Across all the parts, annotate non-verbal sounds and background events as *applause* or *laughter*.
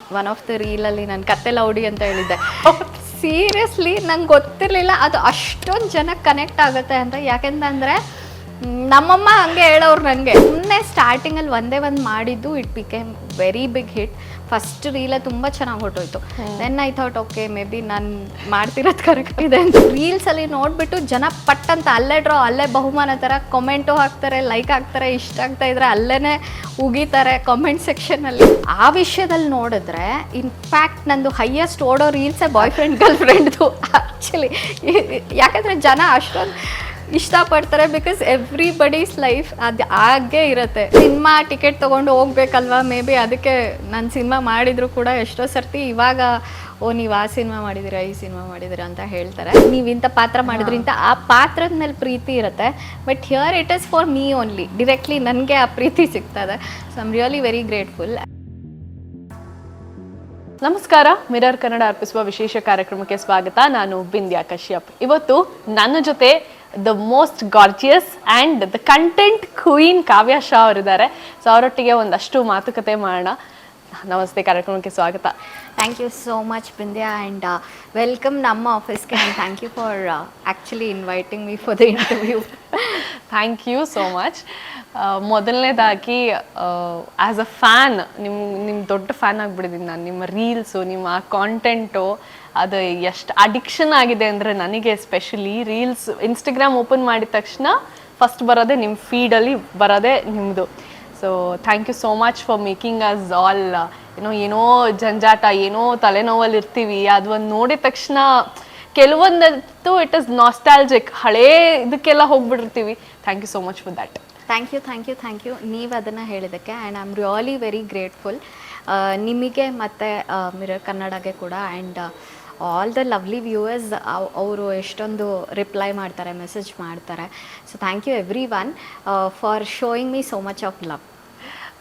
One of the ರೀಲಲ್ಲಿ ನಾನು ಕತ್ತೆ ಲೌಡಿ ಅಂತ ಹೇಳಿದ್ದೆ. ಸೀರಿಯಸ್ಲಿ ನಂಗೆ ಗೊತ್ತಿರಲಿಲ್ಲ. ಅದು ಅಷ್ಟೊಂದು ಜನ ಕನೆಕ್ಟ್ ಆಗುತ್ತೆ ಅಂತ. ಯಾಕೆಂತಂದರೆ ನಮ್ಮಮ್ಮ ಹಂಗೆ ಹೇಳೋರು ನನಗೆ ಸುಮ್ಮನೆ ಸ್ಟಾರ್ಟಿಂಗಲ್ಲಿ ಒಂದೇ ಒಂದು ಮಾಡಿದ್ದು it became very big hit first relay ತುಂಬ ಚೆನ್ನಾಗಿ ಹೊಟ್ಟೋಯ್ತು then I thought okay maybe ನಾನು ಮಾಡ್ತಿರೋದು ಕರೆಕ್ಟ್ ಇದೆ ಅಂತ. ರೀಲ್ಸಲ್ಲಿ ನೋಡಿಬಿಟ್ಟು ಜನ ಪಟ್ ಅಂತ ಅಲ್ಲೇ ಡ್ರಾ ಅಲ್ಲೇ ಬಹುಮಾನ ಥರ ಕಮೆಂಟು ಹಾಕ್ತಾರೆ ಲೈಕ್ ಹಾಕ್ತಾರೆ ಇಷ್ಟ ಆಗ್ತಾ ಇದ್ರೆ ಅಲ್ಲೇ ಉಗಿತಾರೆ ಕಾಮೆಂಟ್ ಸೆಕ್ಷನಲ್ಲಿ ಆ ವಿಷಯದಲ್ಲಿ ನೋಡಿದ್ರೆ ಇನ್ಫ್ಯಾಕ್ಟ್ ನಂದು ಹೈಯೆಸ್ಟ್ ಓಡೋ ರೀಲ್ಸೇ ಬಾಯ್ ಫ್ರೆಂಡ್ ಗರ್ಲ್ ಫ್ರೆಂಡ್ದು ಆ್ಯಕ್ಚುಲಿ ಯಾಕಂದರೆ ಜನ ಅಷ್ಟೊಂದು ಇಷ್ಟಪಡ್ತಾರೆ ಬಿಕಾಸ್ ಎವ್ರಿ ಬಡೀಸ್ ಲೈಫ್ ಅದು ಆಗೇ ಇರುತ್ತೆ. ಸಿನಿಮಾ ಟಿಕೆಟ್ ತೊಗೊಂಡು ಹೋಗ್ಬೇಕಲ್ವಾ? ಮೇ ಬಿ ಅದಕ್ಕೆ ನಾನು ಸಿನಿಮಾ ಮಾಡಿದ್ರು ಕೂಡ ಎಷ್ಟೋ ಸರ್ತಿ ಇವಾಗ ಓ ನೀವು ಆ ಸಿನಿಮಾ ಮಾಡಿದಿರ ಈ ಸಿನಿಮಾ ಮಾಡಿದಿರ ಅಂತ ಹೇಳ್ತಾರೆ. ನೀವು ಇಂಥ ಪಾತ್ರ ಮಾಡಿದ್ರಿಂತ ಆ ಪಾತ್ರದ ಮೇಲೆ ಪ್ರೀತಿ ಇರುತ್ತೆ. But here it is for me only directly ನನಗೆ ಆ ಪ್ರೀತಿ ಸಿಗ್ತದೆ. So I'm really very grateful ನಮಸ್ಕಾರ. ಮಿರರ್ ಕನ್ನಡ ಅರ್ಪಿಸುವ ವಿಶೇಷ ಕಾರ್ಯಕ್ರಮಕ್ಕೆ ಸ್ವಾಗತ. ನಾನು ಬಿಂದ್ಯಾ ಕಶ್ಯಪ್. ಇವತ್ತು ನನ್ನ ಜೊತೆ the most gorgeous and the content queen Kavya Shah ಅವರಿದ್ದಾರೆ. ಸೊ ಅವರೊಟ್ಟಿಗೆ ಒಂದಷ್ಟು ಮಾತುಕತೆ ಮಾಡೋಣ. ನಮಸ್ತೆ ಕಾರ್ಯಕ್ರಮಕ್ಕೆ ಸ್ವಾಗತ. Thank you so much Bindya and welcome ನಮ್ಮ ಆಫೀಸ್ಗೆ and thank you for actually inviting me for the interview thank you so much ಮೊದಲನೇದಾಗಿ ಆ್ಯಸ್ ಅ ಫ್ಯಾನ್ ನಿಮ್ಮ ನಿಮ್ಮ ದೊಡ್ಡ ಫ್ಯಾನ್ ಆಗಿಬಿಡಿದ್ದೀನಿ ನಾನು. ನಿಮ್ಮ ರೀಲ್ಸು ನಿಮ್ಮ ಕಾಂಟೆಂಟು ಅದು ಎಷ್ಟು ಅಡಿಕ್ಷನ್ ಆಗಿದೆ ಅಂದರೆ ನನಗೆ ಎಸ್ಪೆಷಲಿ ರೀಲ್ಸ್ ಇನ್ಸ್ಟಾಗ್ರಾಮ್ ಓಪನ್ ಮಾಡಿದ ತಕ್ಷಣ ಫಸ್ಟ್ ಬರೋದೇ ನಿಮ್ಮ ಫೀಡಲ್ಲಿ ಬರೋದೇ ನಿಮ್ಮದು so thank you so much for making us all ಏನೋ ಏನೋ ಜಂಜಾಟ, ಏನೋ ತಲೆನೋವಲ್ಲಿ ಇರ್ತೀವಿ. ಅದು ಒಂದು ನೋಡಿದ ತಕ್ಷಣ ಕೆಲವೊಂದಂತೂ ಇಟ್ ಇಸ್ ನಾಸ್ಟಾಲ್ಜಿಕ್ ಹಳೇ ಇದಕ್ಕೆಲ್ಲ ಹೋಗ್ಬಿಟ್ಟಿರ್ತೀವಿ. Thank you so much for that thank you thank you thank you ನೀವು ಅದನ್ನು ಹೇಳಿದ್ದಕ್ಕೆ and I am really very grateful ನಿಮಗೆ ಮತ್ತು ಮಿರರ್ ಕನ್ನಡಗೆ ಕೂಡ and all the lovely viewers ಅವರು ಎಷ್ಟೊಂದು ರಿಪ್ಲೈ ಮಾಡ್ತಾರೆ ಮೆಸೇಜ್ ಮಾಡ್ತಾರೆ. So thank you everyone for showing me so much of love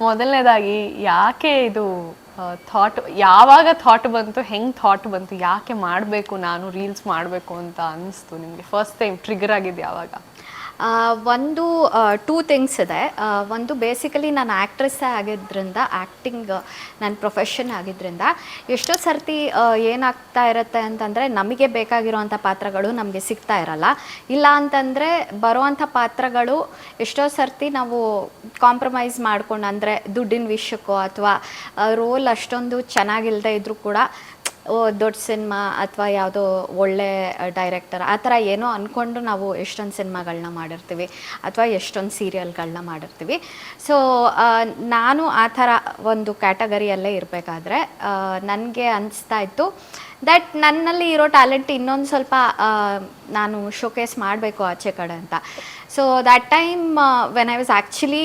ಮೊದಲನೇದಾಗಿ ಯಾಕೆ ಇದು ಥಾಟ್ ಯಾವಾಗ ಥಾಟ್ ಬಂತು, ಹೆಂಗೆ ಥಾಟ್ ಬಂತು, ಯಾಕೆ ಮಾಡಬೇಕು ನಾನು ರೀಲ್ಸ್ ಮಾಡಬೇಕು ಅಂತ ಅನಿಸ್ತು ನಿಮಗೆ? ಫಸ್ಟ್ ಟೈಮ್ ಟ್ರಿಗರ್ ಆಗಿದ್ದು ಯಾವಾಗ? ಒಂದು ಟೂ ಥಿಂಗ್ಸ್ ಇದೆ. ಒಂದು ಬೇಸಿಕಲಿ ನಾನು ಆ್ಯಕ್ಟ್ರೆಸ್ಸೇ ಆಗಿದ್ದರಿಂದ ಆ್ಯಕ್ಟಿಂಗ್ ನನ್ನ ಪ್ರೊಫೆಷನ್ ಆಗಿದ್ದರಿಂದ ಎಷ್ಟೋ ಸರ್ತಿ ಏನಾಗ್ತಾ ಇರುತ್ತೆ ಅಂತಂದರೆ, ನಮಗೆ ಬೇಕಾಗಿರೋವಂಥ ಪಾತ್ರಗಳು ನಮಗೆ ಸಿಗ್ತಾ ಇರಲ್ಲ. ಇಲ್ಲ ಅಂತಂದರೆ, ಬರುವಂಥ ಪಾತ್ರಗಳು ಎಷ್ಟೋ ಸರ್ತಿ ನಾವು ಕಾಂಪ್ರಮೈಸ್ ಮಾಡ್ಕೊಂಡು, ಅಂದರೆ ದುಡ್ಡಿನ ವಿಷಯಕ್ಕೋ ಅಥವಾ ರೋಲ್ ಅಷ್ಟೊಂದು ಚೆನ್ನಾಗಿಲ್ಲದೆ ಇದ್ದರೂ ಕೂಡ ಓ, ದೊಡ್ಡ ಸಿನಿಮಾ ಅಥವಾ ಯಾವುದೋ ಒಳ್ಳೆ ಡೈರೆಕ್ಟರ್, ಆ ಥರ ಏನೋ ಅಂದ್ಕೊಂಡು ನಾವು ಎಷ್ಟೊಂದು ಸಿನಿಮಾಗಳನ್ನ ಮಾಡಿರ್ತೀವಿ ಅಥವಾ ಎಷ್ಟೊಂದು ಸೀರಿಯಲ್ಗಳನ್ನ ಮಾಡಿರ್ತೀವಿ. ಸೊ ನಾನು ಆ ಥರ ಒಂದು ಕ್ಯಾಟಗರಿಯಲ್ಲೇ ಇರಬೇಕಾದ್ರೆ ನನಗೆ ಅನಿಸ್ತಾ ಇತ್ತು ದಟ್ ನನ್ನಲ್ಲಿ ಇರೋ ಟ್ಯಾಲೆಂಟ್ ಇನ್ನೊಂದು ಸ್ವಲ್ಪ ನಾನು ಶೋಕೇಸ್ ಮಾಡಬೇಕು ಆಚೆ ಕಡೆ ಅಂತ. So that time when I was actually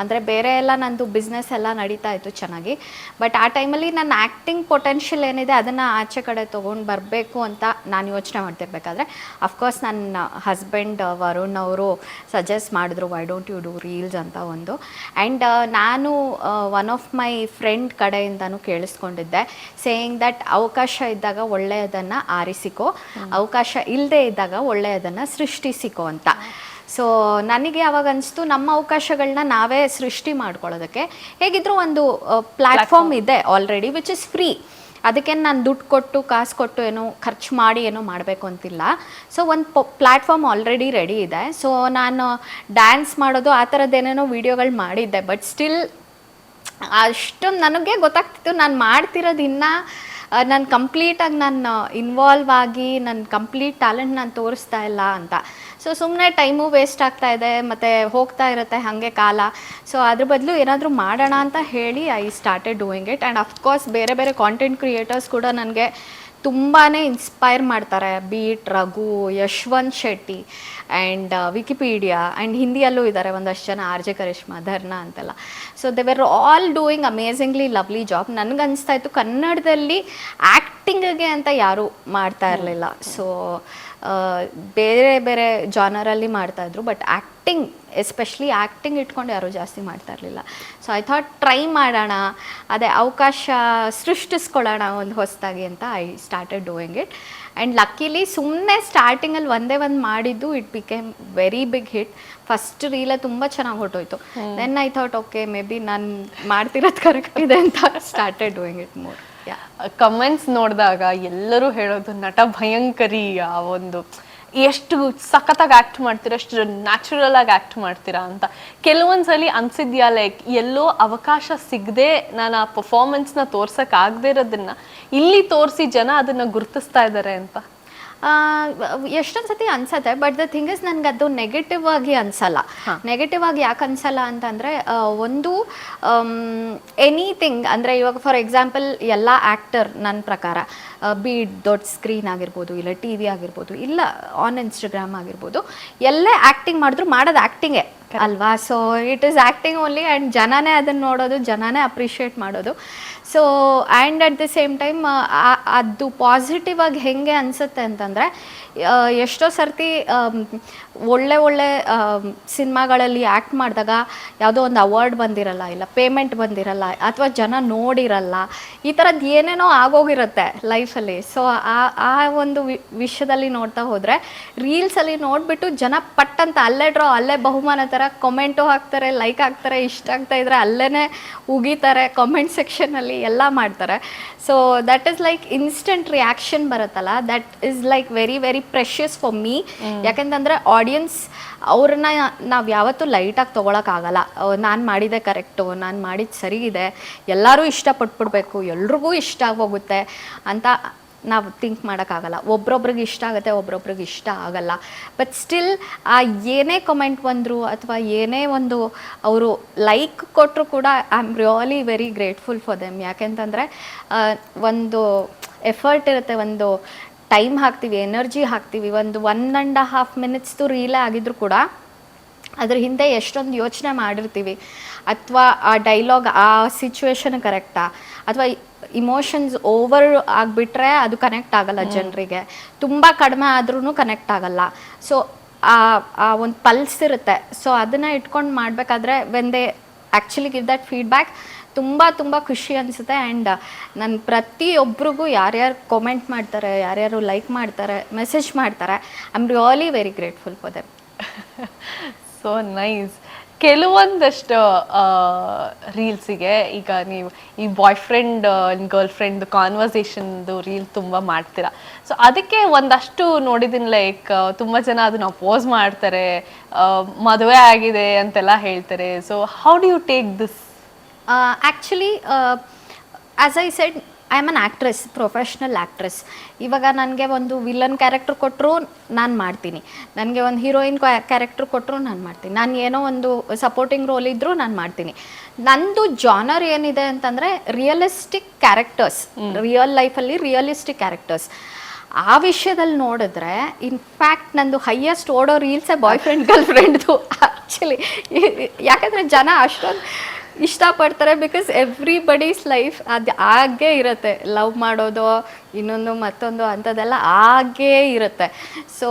ಅಂದರೆ ಬೇರೆ ಎಲ್ಲ ನಂದು ಬಿಸ್ನೆಸ್ ಎಲ್ಲ ನಡೀತಾ ಇತ್ತು ಚೆನ್ನಾಗಿ. ಬಟ್ ಆ ಟೈಮಲ್ಲಿ ನನ್ನ ಆ್ಯಕ್ಟಿಂಗ್ ಪೊಟೆನ್ಷಿಯಲ್ ಏನಿದೆ ಅದನ್ನು ಆಚೆ ಕಡೆ ತೊಗೊಂಡು ಬರಬೇಕು ಅಂತ ನಾನು ಯೋಚನೆ ಮಾಡ್ತಿರ್ಬೇಕಾದ್ರೆ ಅಫ್ಕೋರ್ಸ್ ನನ್ನ ಹಸ್ಬೆಂಡ್ ವರುಣ್ ಅವರು ಸಜೆಸ್ಟ್ ಮಾಡಿದ್ರು why don't you do reels ಅಂತ ಒಂದು. ಆ್ಯಂಡ್ ನಾನು ಒನ್ ಆಫ್ ಮೈ ಫ್ರೆಂಡ್ ಕಡೆಯಿಂದನೂ ಕೇಳಿಸ್ಕೊಂಡಿದ್ದೆ ಸೇಯಿಂಗ್ ದಟ್ ಅವಕಾಶ ಇದ್ದಾಗ ಒಳ್ಳೆಯದನ್ನು ಆರಿಸಿಕೋ. ಅವಕಾಶ ಇಲ್ಲದೆ ಇದ್ದಾಗ ಒಳ್ಳೆಯದನ್ನು ಸೃಷ್ಟಿಸಿಕೋ ಅಂತ. ಸೊ ನನಗೆ ಅವಾಗ ಅನಿಸ್ತು ನಮ್ಮ ಅವಕಾಶಗಳನ್ನ ನಾವೇ ಸೃಷ್ಟಿ ಮಾಡ್ಕೊಳ್ಳೋದಕ್ಕೆ. ಹೇಗಿದ್ರು ಒಂದು ಪ್ಲಾಟ್ಫಾರ್ಮ್ ಇದೆ ಆಲ್ರೆಡಿ ವಿಚ್ ಇಸ್ ಫ್ರೀ ಅದಕ್ಕೆ ನಾನು ದುಡ್ಡು ಕೊಟ್ಟು ಕಾಸು ಕೊಟ್ಟು ಏನೋ ಖರ್ಚು ಮಾಡಿ ಏನೋ ಮಾಡಬೇಕು ಅಂತಿಲ್ಲ. ಸೊ ಒಂದು ಪೊ ಪ್ಲ್ಯಾಟ್ಫಾರ್ಮ್ ಆಲ್ರೆಡಿ ರೆಡಿ ಇದೆ. ಸೊ ನಾನು ಡ್ಯಾನ್ಸ್ ಮಾಡೋದು ಆ ಥರದ್ದೇನೇನೋ ವೀಡಿಯೋಗಳು ಮಾಡಿದ್ದೆ ಬಟ್ ಸ್ಟಿಲ್ ಅಷ್ಟೊಂದು ನನಗೆ ಗೊತ್ತಾಗ್ತಿತ್ತು ನಾನು ಮಾಡ್ತಿರೋದು ಇನ್ನೂ ನಾನು ಕಂಪ್ಲೀಟಾಗಿ ನಾನು ಇನ್ವಾಲ್ವ್ ಆಗಿ ನನ್ನ ಕಂಪ್ಲೀಟ್ ಟ್ಯಾಲೆಂಟ್ ನಾನು ತೋರಿಸ್ತಾ ಇಲ್ಲ ಅಂತ. ಸೊ ಸುಮ್ಮನೆ ಟೈಮು ವೇಸ್ಟ್ ಆಗ್ತಾ ಇದೆ, ಮತ್ತು ಹೋಗ್ತಾ ಇರುತ್ತೆ ಹಾಗೆ ಕಾಲ. ಸೊ ಅದ್ರ ಬದಲು ಏನಾದರೂ ಮಾಡೋಣ ಅಂತ ಹೇಳಿ I started doing it and of course ಬೇರೆ ಬೇರೆ ಕಾಂಟೆಂಟ್ ಕ್ರಿಯೇಟರ್ಸ್ ಕೂಡ ನನಗೆ ತುಂಬಾ ಇನ್ಸ್ಪೈರ್ ಮಾಡ್ತಾರೆ. Beat Raghu, Yashwant Shetty and Wikipedia and ಹಿಂದಿಯಲ್ಲೂ ಇದ್ದಾರೆ ಒಂದಷ್ಟು ಜನ ಆರ್ ಜೆ ಕರಿಷ್ಮಾ, ಧರ್ನ ಅಂತೆಲ್ಲ. So they were all doing amazingly lovely job ನನಗನ್ನಿಸ್ತಾ ಇತ್ತು ಕನ್ನಡದಲ್ಲಿ ಆ್ಯಕ್ಟಿಂಗಿಗೆ ಅಂತ ಯಾರೂ ಮಾಡ್ತಾ ಇರಲಿಲ್ಲ. ಸೊ ಬೇರೆ ಬೇರೆ ಜಾನರಲ್ಲಿ ಮಾಡ್ತಾಯಿದ್ರು ಬಟ್ ಆ್ಯಕ್ಟಿಂಗ್ ಎಸ್ಪೆಷಲಿ ಆ್ಯಕ್ಟಿಂಗ್ ಇಟ್ಕೊಂಡು ಯಾರೂ ಜಾಸ್ತಿ ಮಾಡ್ತಾ ಇರಲಿಲ್ಲ. ಸೊ ಐ ಥಾಟ್ ಟ್ರೈ ಮಾಡೋಣ ಅದೇ ಅವಕಾಶ ಸೃಷ್ಟಿಸ್ಕೊಳ್ಳೋಣ ಒಂದು ಹೊಸದಾಗಿ ಅಂತ I started doing it and luckily ಸುಮ್ಮನೆ ಸ್ಟಾರ್ಟಿಂಗಲ್ಲಿ ಒಂದೇ ಒಂದು ಮಾಡಿದ್ದು it became very big hit first relay ತುಂಬ ಚೆನ್ನಾಗಿ ಹೊಟ್ಟೋಯ್ತು then I thought okay maybe ನಾನು ಮಾಡ್ತಿರೋದು ಕರೆಕ್ಟ್ ಇದೆ ಅಂತ started doing it more comments ನೋಡಿದಾಗ ಎಲ್ಲರೂ ಹೇಳೋದು ನಟ ಭಯಂಕರಿ, ಆ ಒಂದು ಎಷ್ಟು ಸಖತ್ತಾಗಿ ಆಕ್ಟ್ ಮಾಡ್ತೀರಾ ಎಷ್ಟು ನ್ಯಾಚುರಲ್ ಆಗಿ ಆಕ್ಟ್ ಮಾಡ್ತೀರಾ ಅಂತ. ಕೆಲವೊಂದ್ಸಲಿ ಅನ್ಸಿದ್ಯಾ ಲೈಕ್ ಎಲ್ಲೋ ಅವಕಾಶ ಸಿಗದೆ ನಾನು ಆ ಪರ್ಫಾರ್ಮೆನ್ಸ್ನ ತೋರ್ಸಕ್ ಆಗದೆ ಇರೋದನ್ನ ಇಲ್ಲಿ ತೋರಿಸಿ ಜನ ಅದನ್ನ ಗುರುತಿಸ್ತಾ ಇದ್ದಾರೆ ಅಂತ. ಎಷ್ಟೊಂದು ಸತಿ ಅನ್ಸತ್ತೆ ಬಟ್ ದ ಥಿಂಗ್ ಇಸ್ ನನ್ಗೆ ಅದು ನೆಗೆಟಿವ್ ಆಗಿ ಅನ್ಸಲ್ಲ. ನೆಗೆಟಿವ್ ಆಗಿ ಯಾಕೆ ಅನ್ಸಲ್ಲ ಅಂತಂದರೆ ಒಂದು ಎನಿಥಿಂಗ್ ಅಂದರೆ ಇವಾಗ ಫಾರ್ ಎಕ್ಸಾಂಪಲ್ ಎಲ್ಲ ಆ್ಯಕ್ಟರ್ ನನ್ನ ಪ್ರಕಾರ ಬಿ ದೊಡ್ಡ ಸ್ಕ್ರೀನ್ ಆಗಿರ್ಬೋದು ಇಲ್ಲ ಟಿ ವಿ ಆಗಿರ್ಬೋದು ಇಲ್ಲ ಆನ್ ಇನ್ಸ್ಟಾಗ್ರಾಮ್ ಆಗಿರ್ಬೋದು ಎಲ್ಲೇ ಆ್ಯಕ್ಟಿಂಗ್ ಮಾಡಿದ್ರು ಮಾಡೋದು ಆ್ಯಕ್ಟಿಂಗೇ ಅಲ್ವಾ? So it is acting only and ಜನನೇ ಅದನ್ನು ನೋಡೋದು ಜನನೇ ಅಪ್ರಿಷಿಯೇಟ್ ಮಾಡೋದು. So and at the same time ಅದು ಪಾಸಿಟಿವ್ ಆಗಿ ಹೆಂಗೆ ಅನಿಸುತ್ತೆ ಅಂತಂದರೆ ಎಷ್ಟೋ ಸರ್ತಿ ಒಳ್ಳೆ ಒಳ್ಳೆ ಸಿನಿಮಾಗಳಲ್ಲಿ ಆ್ಯಕ್ಟ್ ಮಾಡಿದಾಗ ಯಾವುದೋ ಒಂದು ಅವಾರ್ಡ್ ಬಂದಿರಲ್ಲ, ಇಲ್ಲ ಪೇಮೆಂಟ್ ಬಂದಿರಲ್ಲ, ಅಥವಾ ಜನ ನೋಡಿರಲ್ಲ, ಈ ಥರದ್ದು ಏನೇನೋ ಆಗೋಗಿರುತ್ತೆ ಲೈಫಲ್ಲಿ ಸೊ ಆ ಆ ಒಂದು ವಿಷಯದಲ್ಲಿ ನೋಡ್ತಾ ಹೋದರೆ ರೀಲ್ಸಲ್ಲಿ ನೋಡಿಬಿಟ್ಟು ಜನ ಪಟ್ಟಂತ ಅಲ್ಲೇ ಡ್ರಾ ಅಲ್ಲೇ ಬಹುಮಾನ ಥರ ಕಮೆಂಟು ಹಾಕ್ತಾರೆ ಲೈಕ್ ಹಾಕ್ತಾರೆ, ಇಷ್ಟ ಆಗ್ತಾ ಇದ್ರೆ ಅಲ್ಲೇ ಉಗಿತಾರೆ ಕಾಮೆಂಟ್ ಸೆಕ್ಷನಲ್ಲಿ ಎಲ್ಲ ಮಾಡ್ತಾರೆ. So that is like instant reaction ಬರುತ್ತಲ್ಲ? That is like very very precious for me ಯಾಕಂತಂದ್ರೆ ಆಡಿಯನ್ಸ್ ಅವ್ರನ್ನ ನಾವು ಯಾವತ್ತೂ ಲೈಟಾಗಿ ತೊಗೊಳಕ್ಕಾಗಲ್ಲ ನಾನು ಮಾಡಿದೆ ಕರೆಕ್ಟು ನಾನು ಮಾಡಿದ್ದು ಸರಿ ಇದೆ ಎಲ್ಲರೂ ಇಷ್ಟಪಟ್ಬಿಡ್ಬೇಕು. ಎಲ್ರಿಗೂ ಇಷ್ಟ ಆಗೋಗುತ್ತೆ ಅಂತ ನಾವು ಥಿಂಕ್ ಮಾಡೋಕ್ಕಾಗಲ್ಲ. ಒಬ್ರೊಬ್ರಿಗೆ ಇಷ್ಟ ಆಗುತ್ತೆ, ಒಬ್ರೊಬ್ರಿಗೆ ಇಷ್ಟ ಆಗಲ್ಲ. ಬಟ್ ಸ್ಟಿಲ್ ಆ ಏನೇ ಕಮೆಂಟ್ ಬಂದರು ಅಥವಾ ಏನೇ ಒಂದು ಅವರು ಲೈಕ್ ಕೊಟ್ಟರು ಕೂಡ I am really very grateful for them ಯಾಕೆಂತಂದರೆ ಒಂದು ಎಫರ್ಟ್ ಇರುತ್ತೆ, ಒಂದು ಟೈಮ್ ಹಾಕ್ತೀವಿ ಎನರ್ಜಿ ಹಾಕ್ತೀವಿ. ಒಂದು ಒನ್ ಆ್ಯಂಡ್ ಹಾಫ್ ಮಿನಿಟ್ಸ್ದು ರೀಲೇ ಆಗಿದ್ರು ಕೂಡ ಅದ್ರ ಹಿಂದೆ ಎಷ್ಟೊಂದು ಯೋಚನೆ ಮಾಡಿರ್ತೀವಿ. ಅಥವಾ ಆ ಡೈಲಾಗ್ ಆ ಸಿಚುವೇಶನ್ ಕರೆಕ್ಟಾ ಅಥವಾ ಇಮೋಷನ್ಸ್ ಓವರ್ ಆಗಿಬಿಟ್ರೆ ಅದು ಕನೆಕ್ಟ್ ಆಗಲ್ಲ ಜನರಿಗೆ. ತುಂಬ ಕಡಿಮೆ ಆದ್ರೂ ಕನೆಕ್ಟ್ ಆಗಲ್ಲ. ಸೊ ಆ ಒಂದು ಪಲ್ಸ್ ಇರುತ್ತೆ. ಸೊ ಅದನ್ನು ಇಟ್ಕೊಂಡು ಮಾಡಬೇಕಾದ್ರೆ when they actually give that feedback ತುಂಬ ತುಂಬ ಖುಷಿ ಅನಿಸುತ್ತೆ. ಆ್ಯಂಡ್ ನನ್ನ ಪ್ರತಿಯೊಬ್ಬರಿಗೂ ಯಾರ್ಯಾರು ಕಾಮೆಂಟ್ ಮಾಡ್ತಾರೆ ಯಾರ್ಯಾರು ಲೈಕ್ ಮಾಡ್ತಾರೆ ಮೆಸೇಜ್ ಮಾಡ್ತಾರೆ I am really very grateful for them so nice ಕೆಲವೊಂದಷ್ಟು ರೀಲ್ಸಿಗೆ ಈಗ ನೀವು ಈ ಬಾಯ್ ಫ್ರೆಂಡ್ ಗರ್ಲ್ ಫ್ರೆಂಡ್ ಕಾನ್ವರ್ಸೇಷನ್ದು ರೀಲ್ ತುಂಬ ಮಾಡ್ತೀರಾ. ಸೊ ಅದಕ್ಕೆ ಒಂದಷ್ಟು ನೋಡಿದ್ದೀನಿ ಲೈಕ್ ತುಂಬ ಜನ ಅದನ್ನ ಅಪೋಸ್ ಮಾಡ್ತಾರೆ ಮದುವೆ ಆಗಿದೆ ಅಂತೆಲ್ಲ ಹೇಳ್ತಾರೆ. So how do you take this actually as I said I am an actress professional actress ಇವಾಗ ನನಗೆ ಒಂದು ವಿಲನ್ ಕ್ಯಾರೆಕ್ಟರ್ ಕೊಟ್ಟರು ನಾನು ಮಾಡ್ತೀನಿ. ನನಗೆ ಒಂದು ಹೀರೋಯಿನ್ ಕ್ಯಾರೆಕ್ಟರ್ ಕೊಟ್ಟರು ನಾನು ಮಾಡ್ತೀನಿ. ನಾನು ಏನೋ ಒಂದು ಸಪೋರ್ಟಿಂಗ್ ರೋಲ್ ಇದ್ದರೂ ನಾನು ಮಾಡ್ತೀನಿ. ನಂದು ಜಾನರ್ ಏನಿದೆ ಅಂತಂದರೆ ರಿಯಲಿಸ್ಟಿಕ್ ಕ್ಯಾರೆಕ್ಟರ್ಸ್ ರಿಯಲ್ ಲೈಫಲ್ಲಿ ರಿಯಲಿಸ್ಟಿಕ್ ಕ್ಯಾರೆಕ್ಟರ್ಸ್ ಆ ವಿಷಯದಲ್ಲಿ ನೋಡಿದ್ರೆ ಇನ್ಫ್ಯಾಕ್ಟ್ ನಂದು ಹೈಯೆಸ್ಟ್ ಓಡೋ ರೀಲ್ಸೇ ಬಾಯ್ ಫ್ರೆಂಡ್ ಗರ್ಲ್ ಫ್ರೆಂಡ್ದು ಆ್ಯಕ್ಚುಲಿ ಯಾಕಂದರೆ ಜನ ಅಷ್ಟೊಂದು ಇಷ್ಟಪಡ್ತಾರೆ ಬಿಕಾಸ್ ಎವ್ರಿ ಬಡೀಸ್ ಲೈಫ್ ಅದು ಹಾಗೇ ಇರುತ್ತೆ. ಲವ್ ಮಾಡೋದು ಇನ್ನೊಂದು ಮತ್ತೊಂದು ಅಂಥದ್ದೆಲ್ಲ ಆಗೇ ಇರುತ್ತೆ. ಸೊ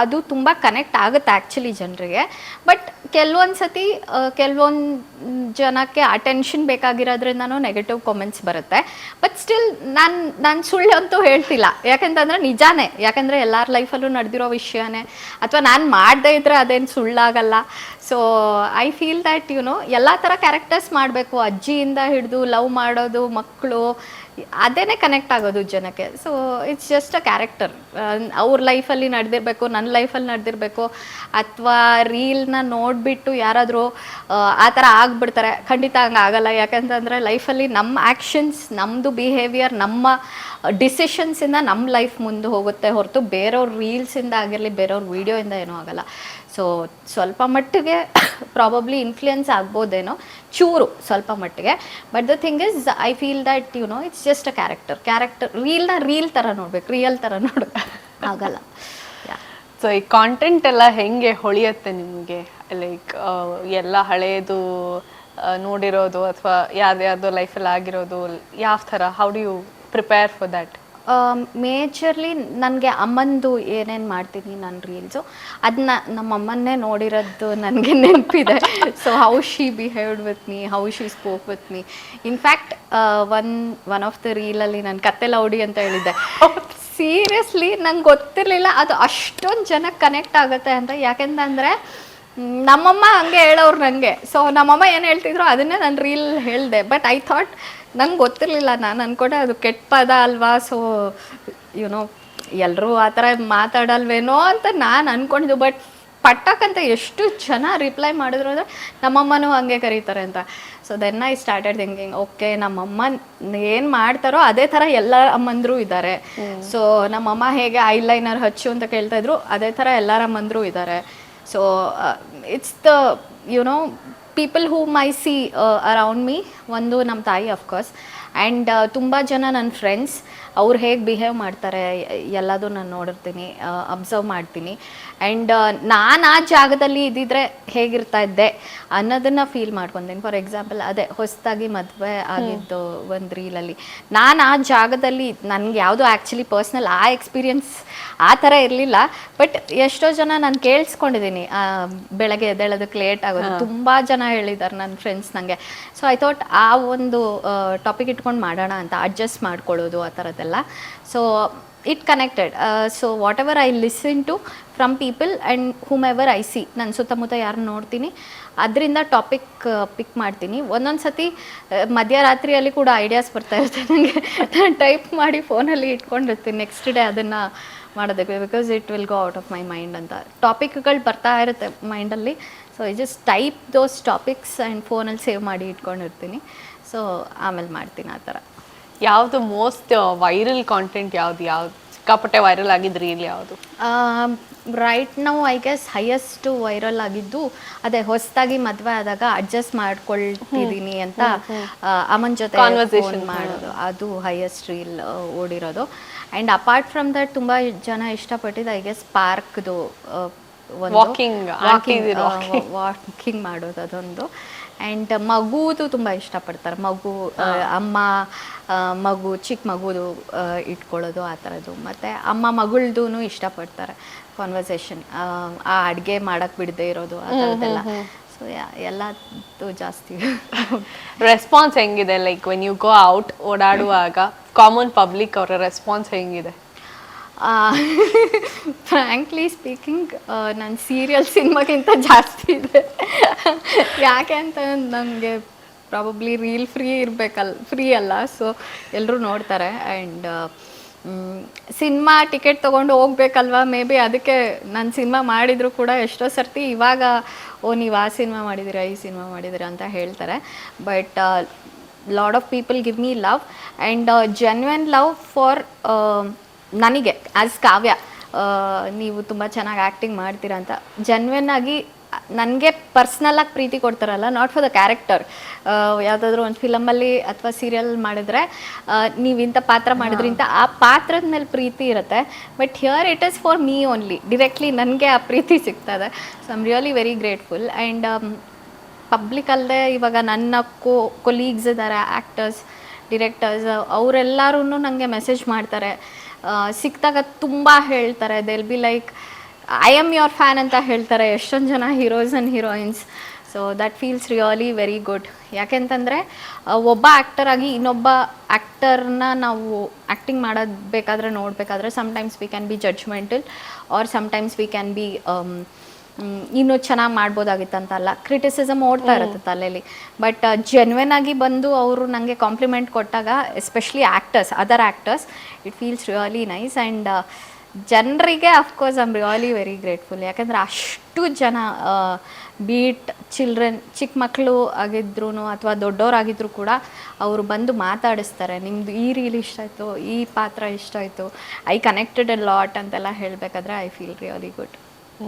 ಅದು ತುಂಬ ಕನೆಕ್ಟ್ ಆಗುತ್ತೆ ಆ್ಯಕ್ಚುಲಿ ಜನರಿಗೆ. ಬಟ್ ಕೆಲವೊಂದು ಸತಿ ಕೆಲವೊಂದು ಜನಕ್ಕೆ ಅಟೆನ್ಷನ್ ಬೇಕಾಗಿರೋದ್ರಿಂದನೂ ನೆಗೆಟಿವ್ ಕಾಮೆಂಟ್ಸ್ ಬರುತ್ತೆ. ಬಟ್ ಸ್ಟಿಲ್ ನಾನು ನಾನು ಸುಳ್ಳು ಅಂತೂ ಹೇಳ್ತಿಲ್ಲ. ಯಾಕೆಂತಂದ್ರೆ ನಿಜಾನೇ. ಯಾಕಂದರೆ ಎಲ್ಲರ ಲೈಫಲ್ಲೂ ನಡೆದಿರೋ ವಿಷಯನೇ. ಅಥವಾ ನಾನು ಮಾಡದೇ ಇದ್ದರೆ ಅದೇನು ಸುಳ್ಳಾಗಲ್ಲ. So I feel that you know ಎಲ್ಲ ಥರ ಕ್ಯಾರೆಕ್ಟರ್ಸ್ ಮಾಡಬೇಕು. ಅಜ್ಜಿಯಿಂದ ಹಿಡಿದು ಲವ್ ಮಾಡೋದು ಮಕ್ಕಳು ಅದೇನೇ ಕನೆಕ್ಟ್ ಆಗೋದು ಜನಕ್ಕೆ. So it's just a character ಅವ್ರ ಲೈಫಲ್ಲಿ ನಡೆದಿರಬೇಕು ನನ್ನ ಲೈಫಲ್ಲಿ ನಡೆದಿರಬೇಕು, ಅಥವಾ ರೀಲ್ನ ನೋಡಿಬಿಟ್ಟು ಯಾರಾದರೂ, ಆ ಥರ ಆಗಿಬಿಡ್ತಾರೆ. ಖಂಡಿತ ಹಂಗೆ ಆಗಲ್ಲ. ಯಾಕಂತಂದರೆ ಲೈಫಲ್ಲಿ ನಮ್ಮ ಆ್ಯಕ್ಷನ್ಸ್ ನಮ್ಮದು ಬಿಹೇವಿಯರ್ ನಮ್ಮ ಡಿಸಿಷನ್ಸಿಂದ ನಮ್ಮ ಲೈಫ್ ಮುಂದೆ ಹೋಗುತ್ತೆ ಹೊರತು ಬೇರೆಯವ್ರ ರೀಲ್ಸಿಂದ ಆಗಿರಲಿ ಬೇರೆಯವ್ರ ವೀಡಿಯೋಯಿಂದ ಏನೂ ಆಗಲ್ಲ. ಸೊ ಸ್ವಲ್ಪ ಮಟ್ಟಿಗೆ ಪ್ರಾಬಬ್ಲಿ ಇನ್ಫ್ಲುಯೆನ್ಸ್ ಆಗ್ಬೋದೇನೋ, ಚೂರು ಸ್ವಲ್ಪ ಮಟ್ಟಿಗೆ. But the thing is I feel that you know it's just a character character ರೀಲ್ನ reel ಥರ ನೋಡ್ಬೇಕು. ರಿಯಲ್ ಥರ ನೋಡು ಆಗಲ್ಲ. ಸೊ ಈ ಕಾಂಟೆಂಟ್ ಎಲ್ಲ ಹೆಂಗೆ ಹೊಳಿಯತ್ತೆ ನಿಮಗೆ? ಲೈಕ್ ಎಲ್ಲ ಹಳೇದು ನೋಡಿರೋದು ಅಥವಾ ಯಾರ್ದು ಯಾರ್ದೋ ಲೈಫಲ್ಲಿ ಆಗಿರೋದು ಯಾವ ಥರ how do you prepare for that majorly ನನಗೆ ಅಮ್ಮಂದು ಏನೇನು ಮಾಡ್ತೀನಿ ನಾನು ರೀಲ್ಸು ಅದನ್ನ ನಮ್ಮ ಅಮ್ಮನ್ನೇ ನೋಡಿರೋದು ನನಗೆ ನೆನಪಿದೆ. So how she behaved with me how she spoke with me in fact one one of the ರೀಲಲ್ಲಿ ನಾನು ಕತ್ತೆ ಲೌಡಿ ಅಂತ ಹೇಳಿದ್ದೆ. ಸೀರಿಯಸ್ಲಿ ನಂಗೆ ಗೊತ್ತಿರಲಿಲ್ಲ ಅದು ಅಷ್ಟೊಂದು ಜನಕ್ಕೆ ಕನೆಕ್ಟ್ ಆಗುತ್ತೆ ಅಂತ. ಯಾಕೆಂತಂದರೆ ನಮ್ಮಮ್ಮ ಹಂಗೆ ಹೇಳೋರು ನನಗೆ ಸೊ ನಮ್ಮಮ್ಮ ಏನು ಹೇಳ್ತಿದ್ರು ಅದನ್ನೇ ನಾನು ರೀಲ್ ಹೇಳಿದೆ. ಬಟ್ ಐ ಥಾಟ್ ನಂಗೆ ಗೊತ್ತಿರಲಿಲ್ಲ. ನಾನು ಅಂದ್ಕೊಂಡೆ ಅದು ಕೆಟ್ಟ ಪದ ಅಲ್ವಾ? ಸೊ ಯುನೋ ಎಲ್ಲರೂ ಆ ಥರ ಮಾತಾಡಲ್ವೇನೋ ಅಂತ ನಾನು ಅಂದ್ಕೊಂಡಿದ್ದು ಬಟ್ ಪಟ್ಟಕ್ಕಂತ ಎಷ್ಟು ಜನ ರಿಪ್ಲೈ ಮಾಡಿದ್ರು ಅಂದರೆ ನಮ್ಮಮ್ಮನೂ ಹಂಗೆ ಕರೀತಾರೆ ಅಂತ. So then I started thinking okay ನಮ್ಮಮ್ಮ ಏನು ಮಾಡ್ತಾರೋ ಅದೇ ಥರ ಎಲ್ಲ ಅಮ್ಮಂದ್ರು ಇದ್ದಾರೆ. ಸೊ ನಮ್ಮಮ್ಮ ಹೇಗೆ ಐ ಲೈನರ್ ಹಚ್ಚು ಅಂತ ಕೇಳ್ತಾಯಿದ್ರು ಅದೇ ಥರ ಎಲ್ಲರ ಅಮ್ಮಂದ್ರು ಇದ್ದಾರೆ. So it's the you know people whom I see around me ಒಂದು ನಮ್ಮ ತಾಯಿ ಅಫ್ಕೋರ್ಸ್ ಆ್ಯಂಡ್ ತುಂಬ ಜನ ನನ್ನ ಫ್ರೆಂಡ್ಸ್ ಅವ್ರು ಹೇಗೆ ಬಿಹೇವ್ ಮಾಡ್ತಾರೆ ಎಲ್ಲದೂ ನಾನು ನೋಡಿರ್ತೀನಿ ಅಬ್ಸರ್ವ್ ಮಾಡ್ತೀನಿ. ಆ್ಯಂಡ್ ನಾನು ಆ ಜಾಗದಲ್ಲಿ ಇದ್ದಿದ್ರೆ ಹೇಗಿರ್ತಾ ಇದ್ದೆ ಅನ್ನೋದನ್ನು ಫೀಲ್ ಮಾಡ್ಕೊತೀನಿ. ಫಾರ್ ಎಕ್ಸಾಂಪಲ್ ಅದೇ ಹೊಸದಾಗಿ ಮದುವೆ ಆಗಿದ್ದು ಒಂದು ರೀಲಲ್ಲಿ ನಾನು ಆ ಜಾಗದಲ್ಲಿ ನನಗೆ ಯಾವುದು ಆ್ಯಕ್ಚುಲಿ ಪರ್ಸ್ನಲ್ ಆ ಎಕ್ಸ್ಪೀರಿಯನ್ಸ್ ಆ ಥರ ಇರಲಿಲ್ಲ. ಬಟ್ ಎಷ್ಟೋ ಜನ ನಾನು ಕೇಳಿಸ್ಕೊಂಡಿದ್ದೀನಿ ಬೆಳಗ್ಗೆ ಎದ್ದೇಳೋದಕ್ಕೆ ಲೇಟ್ ಆಗೋದು. ತುಂಬ ಜನ ಹೇಳಿದ್ದಾರೆ ನನ್ನ ಫ್ರೆಂಡ್ಸ್ ನನಗೆ ಸೊ ಐ ಥಾಟ್ ಆ ಒಂದು ಟಾಪಿಕ್ ಇಟ್ಕೊಂಡು ಮಾಡೋಣ ಅಂತ ಅಡ್ಜಸ್ಟ್ ಮಾಡ್ಕೊಳ್ಳೋದು ಆ ಥರದ್ದೆಲ್ಲ. So it connected so whatever I listen to from people and whomever I see ನನ್ನ ಸುತ್ತಮುತ್ತ ಯಾರು ನೋಡ್ತೀನಿ ಅದರಿಂದ ಟಾಪಿಕ್ ಪಿಕ್ ಮಾಡ್ತೀನಿ. ಒಂದೊಂದು ಸತಿ ಆ, ಮಧ್ಯರಾತ್ರಿಯಲ್ಲಿ ಕೂಡ ಐಡಿಯಾಸ್ ಬರ್ತಾ ಇರುತ್ತೆ. ನನಗೆ ನಾನು ಟೈಪ್ ಮಾಡಿ ಫೋನಲ್ಲಿ ಇಟ್ಕೊಂಡಿರ್ತೀನಿ. ನೆಕ್ಸ್ಟ್ ಡೇ ಅದನ್ನು ಮಾಡೋದಕ್ಕೆ because it will go out of my mind ಅಂತ. ಟಾಪಿಕ್ಗಳು ಬರ್ತಾ ಇರುತ್ತೆ ಮೈಂಡಲ್ಲಿ so I just type those topics and ಫೋನಲ್ಲಿ ಸೇವ್ ಮಾಡಿ ಇಟ್ಕೊಂಡಿರ್ತೀನಿ. ಸೊ ಆಮೇಲೆ ಮಾಡ್ತೀನಿ ಆ ಥರ. ಯಾವುದು ಮೋಸ್ಟ್ ವೈರಲ್ ಕಾಂಟೆಂಟ್ ಯಾವ್ದು? ಯಾವ್ದು ಸಿಕ್ಕಾಪಟ್ಟೆ ವೈರಲ್ ಆಗಿದ್ದು ರೀಲ್ ಯಾವುದು? ರೈಟ್ ನಾವು ಐ ಗೆಸ್ ಹೈಯೆಸ್ಟ್ ವೈರಲ್ ಆಗಿದ್ದು ಅದೇ ಹೊಸದಾಗಿ ಮದುವೆ ಆದಾಗ ಅಡ್ಜಸ್ಟ್ ಮಾಡ್ಕೊಳ್ತಿದ್ದೀನಿ ಅಂತ ಅಮನ್ ಅಮ್ಮನ್ ಜೊತೆ ಕಾನ್ವರ್ಸೇಷನ್ ಮಾಡೋದು ಅದು ಹೈಯೆಸ್ಟ್ ರೀಲ್ ಓಡಿರೋದು. ಆ್ಯಂಡ್ ಅಪಾರ್ಟ್ ಫ್ರಮ್ ದಟ್ ತುಂಬ ಜನ ಇಷ್ಟಪಟ್ಟಿದ್ದು ಐ ಗೆಸ್ ಪಾರ್ಕ್ದು ಆಂಟಿದಿರೋ ವಾಕಿಂಗ್ *laughs* ಮಾಡೋದು ಅದೊಂದು. ಆ್ಯಂಡ್ ಮಗುದು ತುಂಬ ಇಷ್ಟಪಡ್ತಾರೆ. ಮಗು ಅಮ್ಮ ಮಗು ಚಿಕ್ಕ ಮಗುದು ಇಟ್ಕೊಳ್ಳೋದು ಆ ಥರದ್ದು. ಮತ್ತು ಅಮ್ಮ ಮಗಳ್ದೂ ಇಷ್ಟಪಡ್ತಾರೆ ಕಾನ್ವರ್ಸೇಷನ್ ಆ ಅಡುಗೆ ಮಾಡೋಕ್ಕೆ ಬಿಡದೆ ಇರೋದು ಆ ಥರದ್ದೆಲ್ಲ. ಸೊ ಎಲ್ಲದು ಜಾಸ್ತಿ. *laughs* ರೆಸ್ಪಾನ್ಸ್ ಹೆಂಗಿದೆ? Like when you go out ಓಡಾಡುವಾಗ ಕಾಮನ್ ಪಬ್ಲಿಕ್ ಅವರ ರೆಸ್ಪಾನ್ಸ್ ಹೆಂಗಿದೆ? ಫ್ರ್ಯಾಂಕ್ಲಿ ಸ್ಪೀಕಿಂಗ್ ನನ್ನ ಸೀರಿಯಲ್ ಸಿನಿಮಾಗಿಂತ ಜಾಸ್ತಿ ಇದೆ. ಯಾಕೆ ಅಂತ ನನಗೆ ಪ್ರಾಬಬ್ಲಿ ರೀಲ್ ಫ್ರೀ ಇರಬೇಕಲ್ಲ ಫ್ರೀ ಅಲ್ಲ. ಸೊ ಎಲ್ಲರೂ ನೋಡ್ತಾರೆ. ಆ್ಯಂಡ್ ಸಿನಿಮಾ ಟಿಕೆಟ್ ತೊಗೊಂಡು ಹೋಗ್ಬೇಕಲ್ವಾ? ಮೇ ಬಿ ಅದಕ್ಕೆ ನಾನು ಸಿನಿಮಾ ಮಾಡಿದರೂ ಕೂಡ ಎಷ್ಟೋ ಸರ್ತಿ ಇವಾಗ, ಓ, ನೀವು ಆ ಸಿನಿಮಾ ಮಾಡಿದ್ದೀರಾ ಈ ಸಿನಿಮಾ ಮಾಡಿದ್ದೀರಾ ಅಂತ ಹೇಳ್ತಾರೆ. But lot of people give me love and genuine love for ನನಗೆ ಆಸ್ ಕಾವ್ಯ ನೀವು ತುಂಬ ಚೆನ್ನಾಗಿ ಆ್ಯಕ್ಟಿಂಗ್ ಮಾಡ್ತೀರಾ ಅಂತ ಜನ್ವೆನ್ ಆಗಿ ನನಗೆ ಪರ್ಸ್ನಲಾಗಿ ಪ್ರೀತಿ ಕೊಡ್ತಾರಲ್ಲ ನಾಟ್ ಫಾರ್ ದ ಕ್ಯಾರೆಕ್ಟರ್ ಯಾವುದಾದ್ರೂ ಒಂದು ಫಿಲಮಲ್ಲಿ ಅಥವಾ ಸೀರಿಯಲ್ ಮಾಡಿದ್ರೆ ನೀವು ಇಂಥ ಪಾತ್ರ ಮಾಡಿದ್ರಿ ಅಂತ, ಆ ಪಾತ್ರದ ಮೇಲೆ ಪ್ರೀತಿ ಇರುತ್ತೆ. But here it is for me only directly ನನಗೆ ಆ ಪ್ರೀತಿ ಸಿಗ್ತದೆ. So I'm really very grateful and public ಅಲ್ಲದೆ ಇವಾಗ ನನ್ನ ಕೋ ಕೊಲೀಗ್ಸ್ ಇದ್ದಾರೆ ಆ್ಯಕ್ಟರ್ಸ್ ಡಿರೆಕ್ಟರ್ಸ್ ಅವರೆಲ್ಲರೂ ನನಗೆ ಮೆಸೇಜ್ ಮಾಡ್ತಾರೆ. ಸಿಕ್ಕಿದಾಗ ತುಂಬ ಹೇಳ್ತಾರೆ they'll be like I am your fan ಅಂತ ಹೇಳ್ತಾರೆ, ಎಷ್ಟೊಂದು ಜನ heroes and heroines so that feels really very good ಯಾಕೆಂತಂದರೆ ಒಬ್ಬ ಆ್ಯಕ್ಟರ್ ಆಗಿ ಇನ್ನೊಬ್ಬ ಆ್ಯಕ್ಟರ್ನ ನಾವು ಆ್ಯಕ್ಟಿಂಗ್ ಮಾಡೋದು ಬೇಕಾದರೆ ನೋಡಬೇಕಾದ್ರೆ sometimes we can be judgmental or sometimes we can be ಇನ್ನೂ ಚೆನ್ನಾಗಿ ಮಾಡ್ಬೋದಾಗಿತ್ತು ಅಂತ ಅಲ್ಲ ಕ್ರಿಟಿಸಿಸಮ್ ಓಡ್ತಾ ಇರುತ್ತೆ ತಲೆಯಲ್ಲಿ ಬಟ್ ಜೆನ್ವೆನ್ ಆಗಿ ಬಂದು ಅವರು ನನಗೆ ಕಾಂಪ್ಲಿಮೆಂಟ್ ಕೊಟ್ಟಾಗ especially actors other actors it feels really nice and ಜನರಿಗೆ of course I'm really very grateful ಯಾಕಂದರೆ ಅಷ್ಟು ಜನ ಬೀಟ್ ಚಿಲ್ಡ್ರನ್ ಚಿಕ್ಕ ಮಕ್ಕಳು ಆಗಿದ್ರು ಅಥವಾ ದೊಡ್ಡವರಾಗಿದ್ರು ಕೂಡ ಅವರು ಬಂದು ಮಾತಾಡಿಸ್ತಾರೆ. ನಿಮ್ಮದು ಈ ರೀಲ್ ಇಷ್ಟ ಆಯಿತು ಈ ಪಾತ್ರ ಇಷ್ಟ ಆಯಿತು. ಐ ಕನೆಕ್ಟೆಡ್ ಅ ಲಾಟ್ ಅಂತೆಲ್ಲ ಹೇಳಬೇಕಾದ್ರೆ ಐ ಫೀಲ್ ರಿಯಲಿ ಗುಡ್